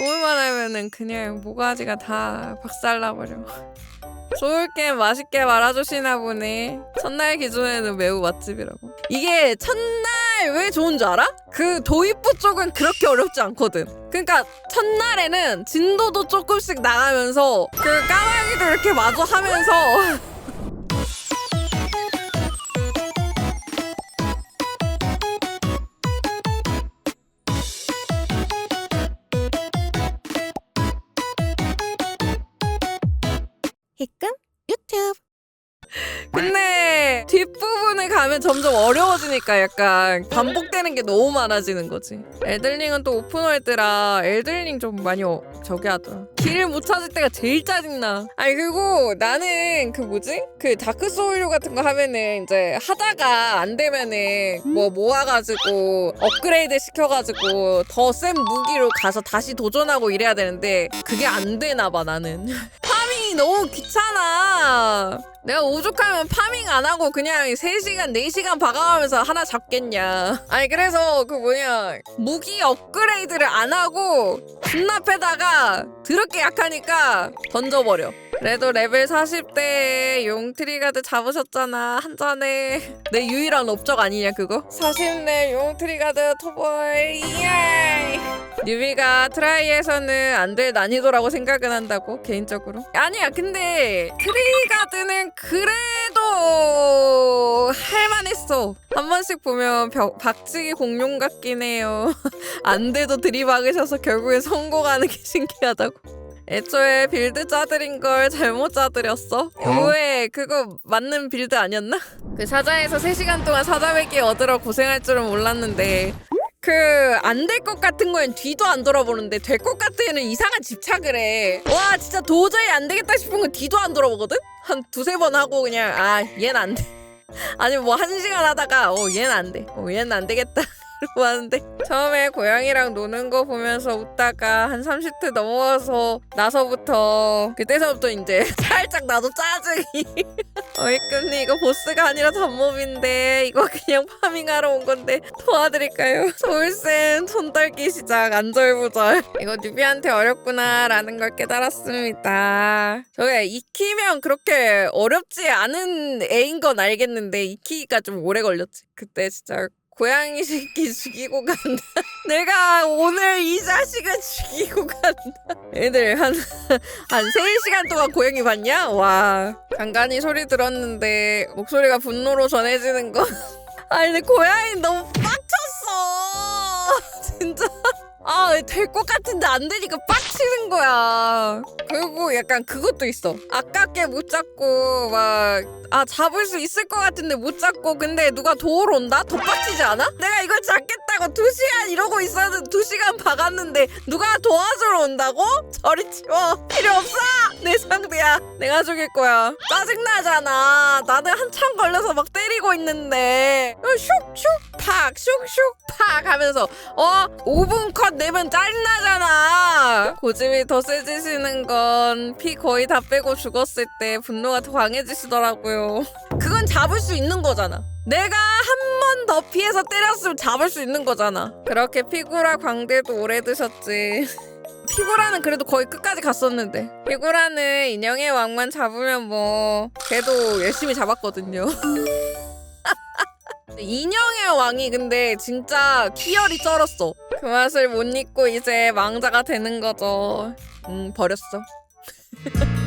좋을만 하면은 그냥 모가지가 다 박살나버려. 좋을 게 맛있게 말아주시나 보네. 첫날 기준에는 매우 맛집이라고. 이게 첫날 왜 좋은 줄 알아? 그 도입부 쪽은 그렇게 어렵지 않거든. 그러니까 첫날에는 진도도 조금씩 나가면서 그 까마귀도 이렇게 마주 하면서 히끔 유튜브 근데 뒷부분을 가면 점점 어려워지니까 약간 반복되는 게 너무 많아지는 거지. 엘들링은 또 오픈월드라 엘들링 좀 많이 어, 저기 하더라. 길을 못 찾을 때가 제일 짜증나. 아니 그리고 나는 그 뭐지? 그 다크 소울류 같은 거 하면은 이제 하다가 안 되면은 뭐 모아가지고 업그레이드 시켜가지고 더 센 무기로 가서 다시 도전하고 이래야 되는데 그게 안 되나 봐 나는. 파밍이 너무 귀찮아. 내가 오죽하면 파밍 안 하고 그냥 3시간, 4시간 박아가면서 하나 잡겠냐. 아니, 그래서 그 뭐냐. 무기 업그레이드를 안 하고 존나 패다가 더럽게 약하니까 던져버려. 그래도 레벨 40대 용트리가드 잡으셨잖아. 한 잔에. 내 유일한 업적 아니냐, 그거? 40대 용트리가드 토보이. 예! 뉴비가 트라이에서는 안 될 난이도라고 생각은 한다고 개인적으로? 아니야 근데 트리가드는 그래도 할만했어. 한 번씩 보면 벽, 박치기 공룡 같긴 해요. 안 돼도 들이박으셔서 결국에 성공하는 게 신기하다고. 애초에 빌드 짜드린 걸 잘못 짜드렸어? 왜 그거 맞는 빌드 아니었나? 그 사자에서 3시간 동안 사자배기 얻으러 고생할 줄은 몰랐는데 그 안 될 것 같은 거엔 뒤도 안 돌아보는데 될 것 같은 애는 이상한 집착을 해. 와 진짜 도저히 안 되겠다 싶은 건 뒤도 안 돌아보거든? 한 두세 번 하고 그냥 아 얘는 안 돼. 아니면 뭐한 시간 하다가 어 얘는 안 돼. 어 얘는 안 되겠다. 이러고 하는데 처음에 고양이랑 노는 거 보면서 웃다가 한 30트 넘어가서 나서부터 그때서부터 이제 살짝 나도 짜증이. 어이끈니 이거 보스가 아니라 잡몹인데 이거 그냥 파밍하러 온 건데 도와드릴까요? 서울쌤 손떨기 시작 안절부절. 이거 뉴비한테 어렵구나 라는 걸 깨달았습니다. 저게 익히면 그렇게 어렵지 않은 애인 건 알겠는데 익히기가 좀 오래 걸렸지. 그때 진짜 고양이 새끼 죽이고 간다. 내가 오늘 이 자식을 죽이고 간다. 애들 한, 한 3시간 동안 고양이 봤냐? 와. 간간히 소리 들었는데 목소리가 분노로 전해지는 건. 아니, 근데 고양이 너무 빡쳤어. 진짜. 아, 될 것 같은데 안 되니까 빡치는 거야. 그리고 약간 그것도 있어. 아깝게 못 잡고, 막, 아, 잡을 수 있을 것 같은데 못 잡고, 근데 누가 도우러 온다? 더 빡치지 않아? 내가 이걸 잡겠다고 두 시간 이러고 있었는데 두 시간 박았는데 누가 도와주러 온다고? 저리 치워. 필요 없어! 내 상대야. 내가 죽일 거야. 짜증나잖아. 나는 한참 걸려서 막 때리고 있는데, 어, 슉슉 팍, 슉슉 팍 하면서, 어? 5분 컷 내면 짜증나잖아. 고집이 더 세지시는 건 피 거의 다 빼고 죽었을 때 분노가 더 강해지시더라고요. 그건 잡을 수 있는 거잖아. 내가 한 번 더 피해서 때렸으면 잡을 수 있는 거잖아. 그렇게 피구라 광대도 오래 드셨지. 피구라는 그래도 거의 끝까지 갔었는데 피구라는 인형의 왕만 잡으면 뭐 걔도 열심히 잡았거든요. 인형의 왕이 근데 진짜 키열이 쩔었어. 그 맛을 못 잊고 이제 망자가 되는 거죠. 음 버렸어.